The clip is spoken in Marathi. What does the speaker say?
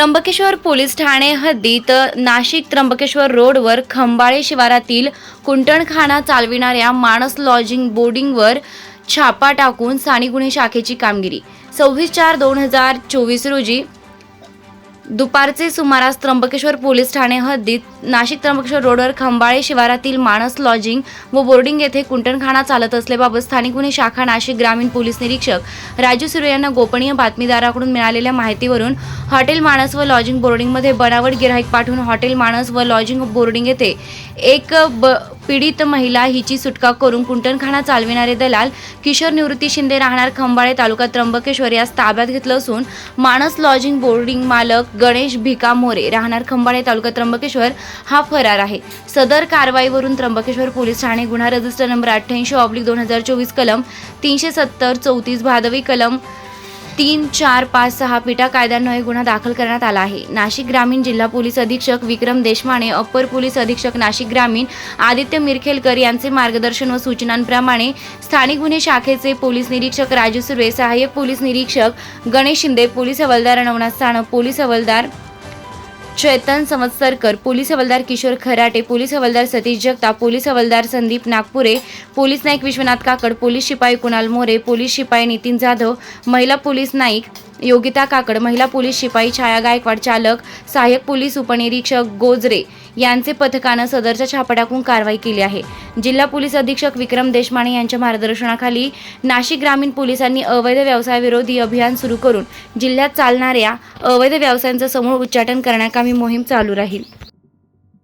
त्र्यंबकेश्वर पोलीस ठाणे हद्दीत नाशिक त्र्यंबकेश्वर रोडवर खंबाळे शिवारातील कुंटणखाना चालविणाऱ्या माणस लॉजिंग बोर्डिंगवर छापा टाकून स्थानिक गुन्हे शाखेची कामगिरी. सव्वीस चार दोन हजार चोवीस रोजी दुपारचे सुमारास त्र्यंबकेश्वर पोलीस ठाणे हद्दीत नाशिक त्र्यंबकेश्वर रोडवर खंबाळे शिवारातील माणस लॉजिंग व बोर्डिंग येथे कुंटणखाना चालत असल्याबाबत स्थानिक गुन्हे शाखा नाशिक ग्रामीण पोलीस निरीक्षक राजू सुरे यांना गोपनीय बातमीदाराकडून मिळालेल्या माहितीवरून हॉटेल माणस व लॉजिंग बोर्डिंगमध्ये बनावट गिराईक पाठवून हॉटेल माणस व लॉजिंग बोर्डिंग येथे एक ब पीडित महिला हिची सुटका करून कुंटणखाना चालविणारे दलाल किशोर निवृत्ती शिंदे राहणार खंबाळे तालुका त्र्यंबकेश्वर. यास ताब्यात घेतलं असून माणस लॉजिंग बोर्डिंग मालक गणेश भिका मोरे राहणार खंबाळे तालुका त्र्यंबकेश्वर हा फरार आहे. सदर कारवाईवरून त्र्यंबकेश्वर पोलीस ठाणे गुन्हा रजिस्टर नंबर अठ्ठ्याऐंशी ऑब्लिक दोन हजार चोवीस कलम तीनशे सत्तर चौतीस भादवी कलम तीन चार पाच सहा पिटा कायद्यान्वये गुन्हा दाखल करण्यात आला आहे. नाशिक ग्रामीण जिल्हा पोलीस अधीक्षक विक्रम देशमाने अप्पर पोलीस अधीक्षक नाशिक ग्रामीण आदित्य मिरखेलकर यांचे मार्गदर्शन व सूचनांप्रमाणे स्थानिक गुन्हे शाखेचे पोलीस निरीक्षक राजू सुर्वे सहाय्यक पोलीस निरीक्षक गणेश शिंदे पोलीस हवालदार नवनाथ साणप पोलीस हवालदार चैतन संवत्सरकर पोलीस हवालदार किशोर खराटे पोलीस हवालदार सतीश जगताप पोलीस हवालदार संदीप नागपुरे पोलीस नाईक विश्वनाथ काकड पोलीस शिपाई कुणाल मोरे पोलीस शिपाई नितीन जाधव महिला पोलीस नाईक योगिता काकड महिला पोलीस शिपाई छाया गायकवाड चालक सहाय्यक पोलीस उपनिरीक्षक गोजरे यांचे पथकानं सदरच्या छापा टाकून कारवाई केली आहे. जिल्हा पोलीस अधीक्षक विक्रम देशमाने यांच्या मार्गदर्शनाखाली नाशिक ग्रामीण पोलिसांनी अवैध व्यवसायाविरोधी अभियान सुरू करून जिल्ह्यात चालणाऱ्या अवैध व्यवसायांचं समूळ उच्चाटन करण्याकामी मोहीम चालू राहील.